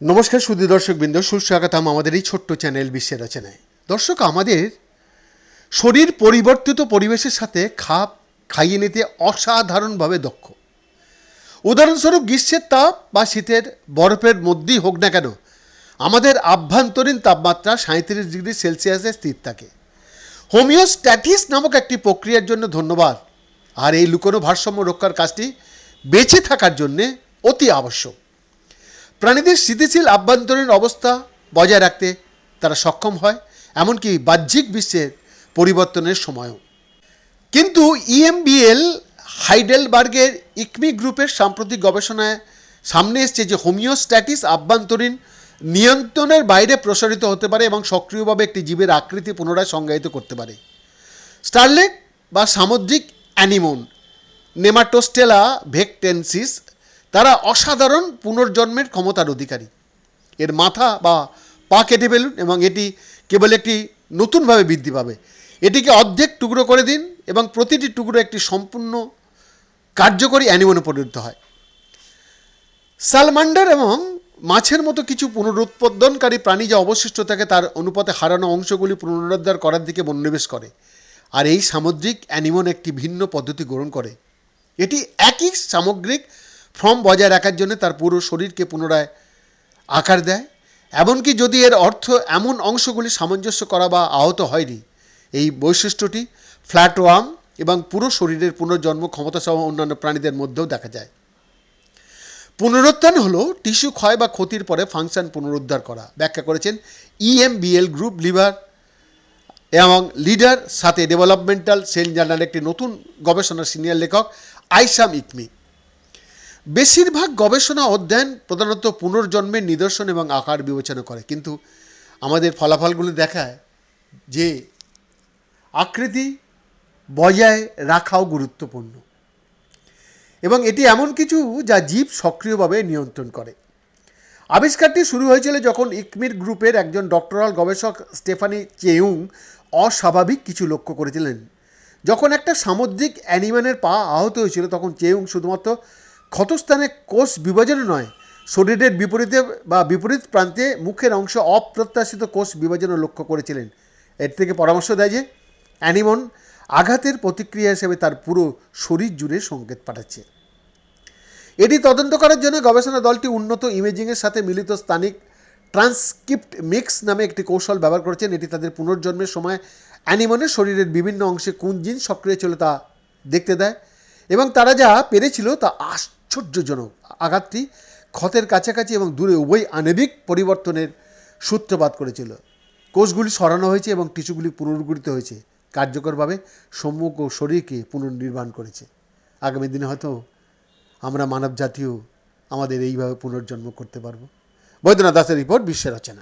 নমস্কার সুদী দর্শকবৃন্দ, সুস্বাগতম আমাদের এই ছোট্ট চ্যানেল বিশ্বের রচনায়। দর্শক, আমাদের শরীর পরিবর্তিত পরিবেশের সাথে খাপ খাইয়ে নিতে অসাধারণভাবে দক্ষ। উদাহরণস্বরূপ গ্রীষ্মের তাপ বা শীতের বরফের মধ্যেই হোক না কেন, আমাদের আভ্যন্তরীণ তাপমাত্রা সাঁত্রিশ ডিগ্রি সেলসিয়াসে স্থির থাকে। হোমিওস্ট্যাটিস নামক একটি প্রক্রিয়ার জন্য ধন্যবাদ। আর এই লুকোনো ভারসাম্য রক্ষার কাজটি বেঁচে থাকার জন্যে অতি আবশ্যক। প্রাণীদের স্থিতিশীল আভ্যন্তরীণ অবস্থা বজায় রাখতে তারা সক্ষম হয়, এমনকি বাহ্যিক বিশ্বের পরিবর্তনের সময়ও। কিন্তু E ইএমবিএল হাইডেলবার্গের ইকমি গ্রুপের সাম্প্রতিক গবেষণায় সামনে এসছে যে হোমিওস্ট্যাটিস আভ্যন্তরীণ নিয়ন্ত্রণের বাইরে প্রসারিত হতে পারে এবং সক্রিয়ভাবে একটি জীবের আকৃতি পুনরায় সংজ্ঞায়িত করতে পারে। স্টারলেট বা সামুদ্রিক অ্যানিমন, নেমাটোস্টেলা ভেকটেন্সিস তারা অসাধারণ পুনর্জন্মের ক্ষমতার অধিকারী। এর মাথা বা পা কেটে ফেলুন এবং এটি কেবল একটি নতুনভাবে বৃদ্ধি পাবে। এটিকে অর্ধেক টুকরো করে দিন এবং প্রতিটি টুকরো একটি সম্পূর্ণ কার্যকরী অ্যানিমনে পরিণত হয়। সালমান্ডার এবং মাছের মতো কিছু পুনরুৎপাদনকারী প্রাণী যা অবশিষ্ট থাকে তার অনুপাতে হারানো অংশগুলি পুনরুদ্ধার করার দিকে মনোনিবেশ করে আর এই সামুদ্রিক অ্যানিমন একটি ভিন্ন পদ্ধতি গ্রহণ করে। এটি একই সামগ্রিক ফর্ম বজায় রাখার জন্য তার পুরো শরীরকে পুনরায় আকার দেয়। এমনকি যদি এর অর্থ এমন অংশগুলি সামঞ্জস্য করা বা আহত হয়নি, এই বৈশিষ্ট্যটি ফ্ল্যাটওয়ার্ম এবং পুরো শরীরের পুনর্জন্ম ক্ষমতা সহ অন্যান্য প্রাণীদের মধ্যেও দেখা যায়। পুনরুত্থান হলো টিস্যু ক্ষয় বা ক্ষতির পরে ফাংশন পুনরুদ্ধার করা। ব্যাখ্যা করেছেন E ইএমবিএল গ্রুপ লিভার এবং লিডার, সাথে ডেভেলপমেন্টাল সেল জার্নাল একটি নতুন গবেষণার সিনিয়র লেখক আইসাম ইকমি। বেশিরভাগ গবেষণা অধ্যয়ন প্রধানত পুনর্জন্মের নিদর্শন এবং আকার বিবেচনা করে। কিন্তু আমাদের ফলাফলগুলি দেখায় যে আকৃতি বজায় রাখাও গুরুত্বপূর্ণ। এবং এটি এমন কিছু যা জীব সক্রিয়ভাবে নিয়ন্ত্রণ করে। আবিষ্কারটি শুরু হয়েছিল যখন ইকমির গ্রুপের একজন ডক্টরাল গবেষক স্টেফানি চেউং অস্বাভাবিক কিছু লক্ষ্য করেছিলেন। যখন একটা সামুদ্রিক অ্যানিম্যানের পা আহত হয়েছিল, তখন চেউং শুধুমাত্র ক্ষতস্থানে কোষ বিভাজনে নয়, শরীরের বিপরীতে বা বিপরীত প্রান্তে মুখের অংশ অপ্রত্যাশিত কোষ বিভাজনও লক্ষ্য করেছিলেন। এর থেকে পরামর্শ দেয় যে, অ্যানিমন আঘাতের প্রতিক্রিয়া হিসেবে তার পুরো শরীর জুড়ে সংকেত পাঠাচ্ছে। এটি তদন্ত করার জন্য গবেষণা দলটি উন্নত ইমেজিংয়ের সাথে মিলিত স্থানিক ট্রান্সক্রিপ্ট মিক্স নামে একটি কৌশল ব্যবহার করেছেন। এটি তাদের পুনর্জন্মের সময় অ্যানিমনের শরীরের বিভিন্ন অংশে কোন জিন সক্রিয় ছিল তা দেখতে দেয় এবং তারা যা পেরেছিল তা আশ্চর্যজনক আঘাতটি ক্ষতের কাছাকাছি এবং দূরে উভয় আণবিক পরিবর্তনের সূত্রপাত করেছিল। কোষগুলি সরানো হয়েছে এবং টিস্যুগুলি পুনর্গঠিত হয়েছে। কার্যকরভাবে সমগ্র শরীরকে পুনর্নির্মাণ করেছে। আগামী দিনে হয়তো আমরা মানব জাতীয় আমাদের এইভাবে পুনর্জন্ম করতে পারব। বৈদ্যনাথ দাসের রিপোর্ট বিশ্বের রচনা